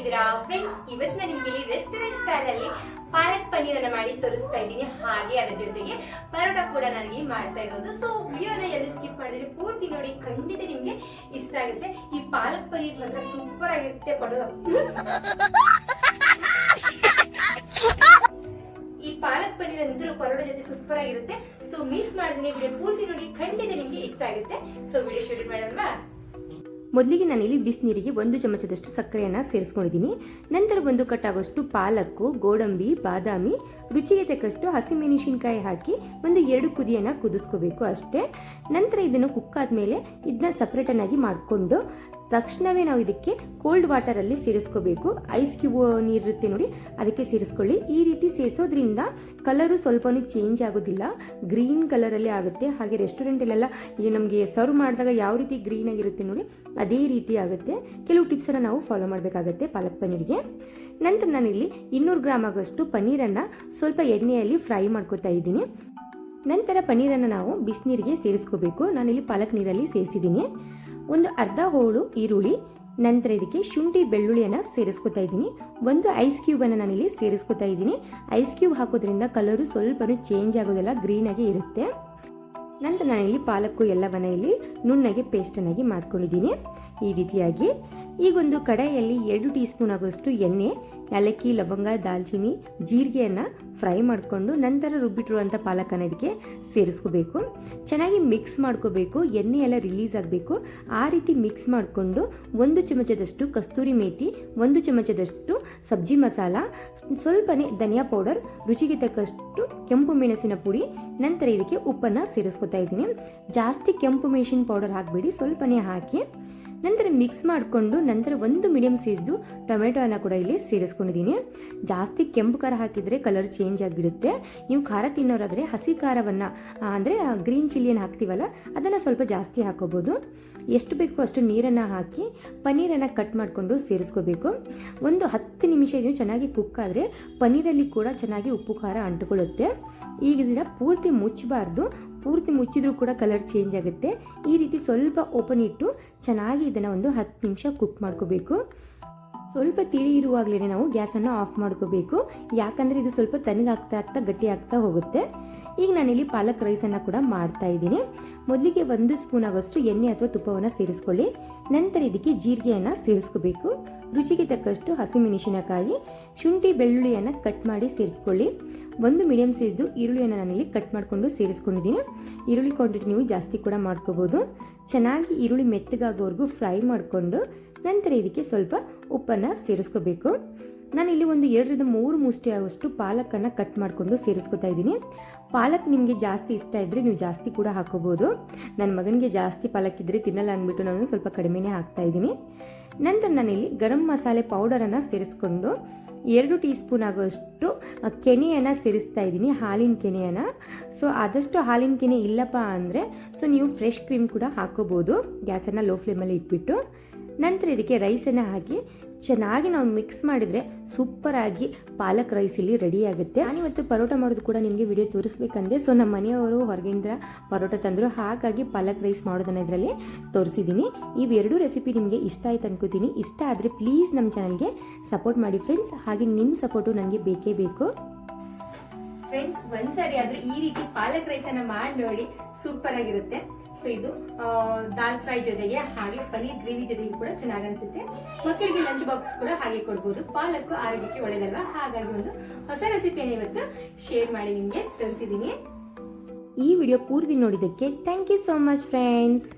ಹೇಗಿದ್ದೀರಾ ಫ್ರೆಂಡ್ಸ್ ಇವತ್ತು ನಾನು ನಿಮ್ಗೆ ಇಲ್ಲಿ ರೆಸ್ಟೋರೆಂಟ್ ಸ್ಟೈಲ್ ಅಲ್ಲಿ ಪಾಲಕ್ ಪನ್ನೀರ್ ಅನ್ನ ಮಾಡಿ ತೋರಿಸ್ತಾ ಇದ್ದೀನಿ. ಹಾಗೆ ಅದರ ಜೊತೆಗೆ ಪರೋಟ ಕೂಡ ಇಲ್ಲಿ ಮಾಡ್ತಾ ಇರೋದು. ಸೊ ವಿಡಿಯೋನ ಎಲ್ಲ ಸ್ಕಿಪ್ ಮಾಡಿದ್ರೆ ಪೂರ್ತಿ ನೋಡಿ, ಖಂಡಿತ ನಿಮ್ಗೆ ಇಷ್ಟ ಆಗುತ್ತೆ. ಈ ಪಾಲಕ್ ಪನ್ನೀರ್ ಮಾತ್ರ ಸೂಪರ್ ಆಗಿರುತ್ತೆ ಪಡೋದು ಈ ಪಾಲಕ್ ಪನ್ನೀರ್ ಅಂದ್ರೂ ಪರೋಟ ಜೊತೆ ಸೂಪರ್ ಆಗಿರುತ್ತೆ. ಸೊ ಮಿಸ್ ಮಾಡಿದ್ರೆ ವಿಡಿಯೋ ಪೂರ್ತಿ ನೋಡಿ, ಖಂಡಿತ ನಿಮ್ಗೆ ಇಷ್ಟ ಆಗುತ್ತೆ. ಸೊ ವಿಡಿಯೋ ಶೂಟ್ ಮಾಡೋಣ. ಮೊದಲಿಗೆ ನಾನಿಲ್ಲಿ ಬಿಸಿನೀರಿಗೆ ಒಂದು ಚಮಚದಷ್ಟು ಸಕ್ಕರೆಯನ್ನು ಸೇರಿಸ್ಕೊಂಡಿದ್ದೀನಿ. ನಂತರ ಒಂದು ಕಟ್ಟಾಗೋಷ್ಟು ಪಾಲಕ್ಕು, ಗೋಡಂಬಿ, ಬಾದಾಮಿ, ರುಚಿಗೆ ತಕ್ಕಷ್ಟು ಹಸಿಮೆಣಸಿನ್ಕಾಯಿ ಹಾಕಿ ಒಂದು ಎರಡು ಕುದಿಯನ್ನು ಕುದಿಸ್ಕೋಬೇಕು ಅಷ್ಟೇ. ನಂತರ ಇದನ್ನು ಕುಕ್ ಆದಮೇಲೆ ಇದನ್ನ ಸಪ್ರೇಟನ್ನಾಗಿ ಮಾಡಿಕೊಂಡು ತಕ್ಷಣವೇ ನಾವು ಇದಕ್ಕೆ ಕೋಲ್ಡ್ ವಾಟರಲ್ಲಿ ಸೇರಿಸ್ಕೋಬೇಕು. ಐಸ್ ಕ್ಯೂಬ್ ನೀರಿರುತ್ತೆ ನೋಡಿ, ಅದಕ್ಕೆ ಸೇರಿಸ್ಕೊಳ್ಳಿ. ಈ ರೀತಿ ಸೇರಿಸೋದ್ರಿಂದ ಕಲರು ಸ್ವಲ್ಪನೂ ಚೇಂಜ್ ಆಗೋದಿಲ್ಲ. ಗ್ರೀನ್ ಕಲರಲ್ಲಿ ಆಗುತ್ತೆ. ಹಾಗೆ ರೆಸ್ಟೋರೆಂಟಲ್ಲೆಲ್ಲ ಈಗ ನಮಗೆ ಸರ್ವ್ ಮಾಡಿದಾಗ ಯಾವ ರೀತಿ ಗ್ರೀನ್ ಆಗಿರುತ್ತೆ ನೋಡಿ, ಅದೇ ರೀತಿ ಆಗುತ್ತೆ. ಕೆಲವು ಟಿಪ್ಸನ್ನು ನಾವು ಫಾಲೋ ಮಾಡಬೇಕಾಗುತ್ತೆ ಪಾಲಕ್ ಪನ್ನೀರ್ಗೆ. ನಂತರ ನಾನಿಲ್ಲಿ ಇನ್ನೂರು ಗ್ರಾಮ್ ಆಗೋಷ್ಟು ಪನ್ನೀರನ್ನು ಸ್ವಲ್ಪ ಎಣ್ಣೆಯಲ್ಲಿ ಫ್ರೈ ಮಾಡ್ಕೊತಾ ಇದ್ದೀನಿ. ನಂತರ ಪನ್ನೀರನ್ನು ನಾವು ಬಿಸಿನೀರಿಗೆ ಸೇರಿಸ್ಕೋಬೇಕು. ನಾನಿಲ್ಲಿ ಪಾಲಕ್ ನೀರಲ್ಲಿ ಸೇರಿಸಿದ್ದೀನಿ. ಒಂದು ಅರ್ಧ ಹೋಳು ಈರುಳ್ಳಿ, ನಂತರ ಇದಕ್ಕೆ ಶುಂಠಿ ಬೆಳ್ಳುಳ್ಳಿಯನ್ನು ಸೇರಿಸ್ಕೊತಾ ಇದ್ದೀನಿ. ಒಂದು ಐಸ್ ಕ್ಯೂಬನ್ನು ನಾನಿಲ್ಲಿ ಸೇರಿಸ್ಕೊತಾ ಇದ್ದೀನಿ. ಐಸ್ ಕ್ಯೂಬ್ ಹಾಕೋದ್ರಿಂದ ಕಲರು ಸ್ವಲ್ಪನೂ ಚೇಂಜ್ ಆಗೋದಿಲ್ಲ ಗ್ರೀನಾಗಿ ಇರುತ್ತೆ. ನಂತರ ನಾನಿಲ್ಲಿ ಪಾಲಕ್ಕು, ಎಲ್ಲವನ್ನ ಇಲ್ಲಿ ನುಣ್ಣಗೆ ಪೇಸ್ಟನ್ನಾಗಿ ಮಾಡ್ಕೊಂಡಿದ್ದೀನಿ. ಈ ರೀತಿಯಾಗಿ. ಈಗೊಂದು ಕಡಾಯಲ್ಲಿ ಎರಡು ಟೀ ಸ್ಪೂನ್ ಆಗೋಷ್ಟು ಎಣ್ಣೆ ಏಲಕ್ಕಿ, ಲವಂಗ, ದಾಲ್ಚಿನ್ನಿ, ಜೀರಿಗೆಯನ್ನು ಫ್ರೈ ಮಾಡಿಕೊಂಡು ನಂತರ ರುಬ್ಬಿಟ್ಟಿರುವಂಥ ಪಾಲಕನ ಇದಕ್ಕೆ ಸೇರಿಸ್ಕೋಬೇಕು. ಚೆನ್ನಾಗಿ ಮಿಕ್ಸ್ ಮಾಡ್ಕೋಬೇಕು, ಎಣ್ಣೆ ಎಲ್ಲ ರಿಲೀಸ್ ಆಗಬೇಕು. ಆ ರೀತಿ ಮಿಕ್ಸ್ ಮಾಡಿಕೊಂಡು ಒಂದು ಚಮಚದಷ್ಟು ಕಸ್ತೂರಿ ಮೇಥಿ ಒಂದು ಚಮಚದಷ್ಟು ಸಬ್ಜಿ ಮಸಾಲ, ಸ್ವಲ್ಪನೇ ಧನಿಯಾ ಪೌಡರ್, ರುಚಿಗೆ ತಕ್ಕಷ್ಟು ಕೆಂಪು ಮೆಣಸಿನ ಪುಡಿ, ನಂತರ ಇದಕ್ಕೆ ಉಪ್ಪನ್ನು ಸೇರಿಸ್ಕೊತಾ ಇದ್ದೀನಿ. ಜಾಸ್ತಿ ಕೆಂಪು ಮೆಣಸಿನ ಪೌಡರ್ ಹಾಕಬೇಡಿ, ಸ್ವಲ್ಪನೇ ಹಾಕಿ. ನಂತರ ಮಿಕ್ಸ್ ಮಾಡಿಕೊಂಡು ನಂತರ ಒಂದು ಮೀಡಿಯಂ ಸೈಜ್ದು ಟೊಮೆಟೊನ ಕೂಡ ಇಲ್ಲಿ ಸೇರಿಸ್ಕೊಂಡಿದ್ದೀನಿ. ಜಾಸ್ತಿ ಕೆಂಪು ಖಾರ ಹಾಕಿದರೆ ಕಲರ್ ಚೇಂಜ್ ಆಗಿಬಿಡುತ್ತೆ ನೀವು ಖಾರ ತಿನ್ನೋರಾದರೆ ಹಸಿ ಖಾರವನ್ನು ಅಂದರೆ ಗ್ರೀನ್ ಚಿಲ್ಲಿಯನ್ನು ಹಾಕ್ತೀವಲ್ಲ, ಅದನ್ನು ಸ್ವಲ್ಪ ಜಾಸ್ತಿ ಹಾಕೋಬೋದು. ಎಷ್ಟು ಬೇಕು ಅಷ್ಟು ನೀರನ್ನು ಹಾಕಿ ಪನ್ನೀರನ್ನು ಕಟ್ ಮಾಡಿಕೊಂಡು ಸೇರಿಸ್ಕೋಬೇಕು. ಒಂದು ಹತ್ತು ನಿಮಿಷ ಇದು ಚೆನ್ನಾಗಿ ಕುಕ್ ಆದರೆ ಪನ್ನೀರಲ್ಲಿ ಕೂಡ ಚೆನ್ನಾಗಿ ಉಪ್ಪು ಖಾರ ಅಂಟುಕೊಳ್ಳುತ್ತೆ. ಈಗ ಪೂರ್ತಿ ಮುಚ್ಚಬಾರ್ದು. ಪೂರ್ತಿ ಮುಚ್ಚಿದ್ರೂ ಕೂಡ ಕಲರ್ ಚೇಂಜ್ ಆಗುತ್ತೆ. ಈ ರೀತಿ ಸ್ವಲ್ಪ ಓಪನ್ ಇಟ್ಟು ಚೆನ್ನಾಗಿ ಇದನ್ನು ಒಂದು ಹತ್ತು ನಿಮಿಷ ಕುಕ್ ಮಾಡ್ಕೋಬೇಕು. ಸ್ವಲ್ಪ ತಿಳಿ ಇರುವಾಗಲೇ ನಾವು ಗ್ಯಾಸನ್ನು ಆಫ್ ಮಾಡ್ಕೋಬೇಕು. ಯಾಕಂದರೆ ಇದು ಸ್ವಲ್ಪ ತಣ್ಣಗಾಗ್ತಾ ಆಗ್ತಾ ಗಟ್ಟಿ ಆಗ್ತಾ ಹೋಗುತ್ತೆ. ಈಗ ನಾನಿಲ್ಲಿ ಪಾಲಕ್ ರೈಸನ್ನು ಕೂಡ ಮಾಡ್ತಾ ಇದ್ದೀನಿ. ಮೊದಲಿಗೆ ಒಂದು ಸ್ಪೂನ್ ಆಗೋಷ್ಟು ಎಣ್ಣೆ ಅಥವಾ ತುಪ್ಪವನ್ನು ಸೇರಿಸ್ಕೊಳ್ಳಿ. ನಂತರ ಇದಕ್ಕೆ ಜೀರಿಗೆಯನ್ನು ಸೇರಿಸ್ಕೋಬೇಕು. ರುಚಿಗೆ ತಕ್ಕಷ್ಟು ಹಸಿಮೆಣಸಿನಕಾಯಿ, ಶುಂಠಿ ಬೆಳ್ಳುಳ್ಳಿಯನ್ನು ಕಟ್ ಮಾಡಿ ಸೇರಿಸ್ಕೊಳ್ಳಿ. ಒಂದು ಮೀಡಿಯಂ ಸೈಜ್ದು ಈರುಳ್ಳಿಯನ್ನು ನಾನಿಲ್ಲಿ ಕಟ್ ಮಾಡಿಕೊಂಡು ಸೇರಿಸ್ಕೊಂಡಿದ್ದೀನಿ. ಈರುಳ್ಳಿ ಕ್ವಾಂಟಿಟಿ ನೀವು ಜಾಸ್ತಿ ಕೂಡ ಮಾಡ್ಕೋಬೋದು. ಚೆನ್ನಾಗಿ ಈರುಳ್ಳಿ ಮೆತ್ತಗಾಗೋವರೆಗೂ ಫ್ರೈ ಮಾಡಿಕೊಂಡು ನಂತರ ಇದಕ್ಕೆ ಸ್ವಲ್ಪ ಉಪ್ಪನ್ನು ಸೇರಿಸ್ಕೋಬೇಕು. ನಾನು ಇಲ್ಲಿ ಒಂದು ಎರಡರಿಂದ ಮೂರು ಮುಷ್ಟಿ ಆಗುವಷ್ಟು ಪಾಲಕನ್ನು ಕಟ್ ಮಾಡಿಕೊಂಡು ಸೇರಿಸ್ಕೊತಾ ಇದ್ದೀನಿ. ಪಾಲಕ್ ನಿಮಗೆ ಜಾಸ್ತಿ ಇಷ್ಟ ಇದ್ದರೆ ನೀವು ಜಾಸ್ತಿ ಕೂಡ ಹಾಕೋಬೋದು. ನನ್ನ ಮಗನಿಗೆ ಜಾಸ್ತಿ ಪಾಲಕ್ ಇದ್ದರೆ ತಿನ್ನಲ್ಲ ಅಂದ್ಬಿಟ್ಟು ನಾನು ಸ್ವಲ್ಪ ಕಡಿಮೆನೇ ಹಾಕ್ತಾ ಇದ್ದೀನಿ. ನಂತರ ನಾನಿಲ್ಲಿ ಗರಂ ಮಸಾಲೆ ಪೌಡರನ್ನು ಸೇರಿಸ್ಕೊಂಡು ಎರಡು ಟೀ ಸ್ಪೂನ್ ಆಗೋಷ್ಟು ಕೆನೆಯನ್ನು ಸೇರಿಸ್ತಾ ಇದ್ದೀನಿ, ಹಾಲಿನ ಕೆನೆಯನ್ನು. ಸೊ ಆದಷ್ಟು ಹಾಲಿನ ಕೆನೆ ಇಲ್ಲಪ್ಪ ಅಂದರೆ ಸೊ ನೀವು ಫ್ರೆಶ್ ಕ್ರೀಮ್ ಕೂಡ ಹಾಕೋಬೋದು. ಗ್ಯಾಸನ್ನು ಲೋ ಫ್ಲೇಮಲ್ಲಿ ಇಟ್ಬಿಟ್ಟು. ನಂತರ ಇದಕ್ಕೆ ರೈಸನ್ನು ಹಾಕಿ ಚೆನ್ನಾಗಿ ನಾವು ಮಿಕ್ಸ್ ಮಾಡಿದರೆ ಸೂಪರಾಗಿ ಪಾಲಕ್ ರೈಸ್ ಇಲ್ಲಿ ರೆಡಿ ಆಗುತ್ತೆ. ನಾನಿವತ್ತು ಪರೋಟ ಮಾಡೋದು ಕೂಡ ನಿಮಗೆ ವಿಡಿಯೋ ತೋರಿಸ್ಬೇಕಂದೆ. ಸೊ ನಮ್ಮ ಮನೆಯವರು ಹೊರಗಿಂದ ಪರೋಟ ತಂದರು. ಹಾಗಾಗಿ ಪಾಲಕ್ ರೈಸ್ ಮಾಡೋದನ್ನ ಇದರಲ್ಲಿ ತೋರಿಸಿದ್ದೀನಿ ಇವೆರಡು ರೆಸಿಪಿ ನಿಮಗೆ ಇಷ್ಟ ಆಯ್ತು ಅನ್ಕೋತೀನಿ. ಇಷ್ಟ ಆದರೆ ಪ್ಲೀಸ್ ನಮ್ಮ ಚಾನಲ್ಗೆ ಸಪೋರ್ಟ್ ಮಾಡಿ ಫ್ರೆಂಡ್ಸ್ ಹಾಗೆ ನಿಮ್ಮ ಸಪೋರ್ಟು ನನಗೆ ಬೇಕೇ ಬೇಕು. ಫ್ರೆಂಡ್ಸ್ ಒಂದ್ಸರಿ ಆದರೆ ಈ ರೀತಿ ಪಾಲಕ್ ರೈಸನ್ನು ಮಾಡಿ ನೋಡಿ ಸೂಪರ್ ಆಗಿರುತ್ತೆ. ಸೊ ಇದು ದಾಲ್ ಫ್ರೈ ಜೊತೆಗೆ ಹಾಗೆ ಪನ್ನೀರ್ ಗ್ರೇವಿ ಜೊತೆಗೆ ಕೂಡ ಚೆನ್ನಾಗಿ ಅನ್ಸುತ್ತೆ. ಮಕ್ಕಳಿಗೆ ಲಂಚ್ ಬಾಕ್ಸ್ ಕೂಡ ಹಾಗೆ ಕೊಡ್ಬೋದು. ಪಾಲಕ್ ಆರೋಗ್ಯಕ್ಕೆ ಒಳ್ಳೇದಲ್ವಾ? ಹಾಗಾಗಿ ಒಂದು ಹೊಸ ರೆಸಿಪಿಯನ್ನು ಇವತ್ತು ಶೇರ್ ಮಾಡಿ ನಿಮಗೆ ತೋರಿಸಿದ್ದೀನಿ. ಈ ವಿಡಿಯೋ ಪೂರ್ತಿ ನೋಡಿದ್ದಕ್ಕೆ thank you so much friends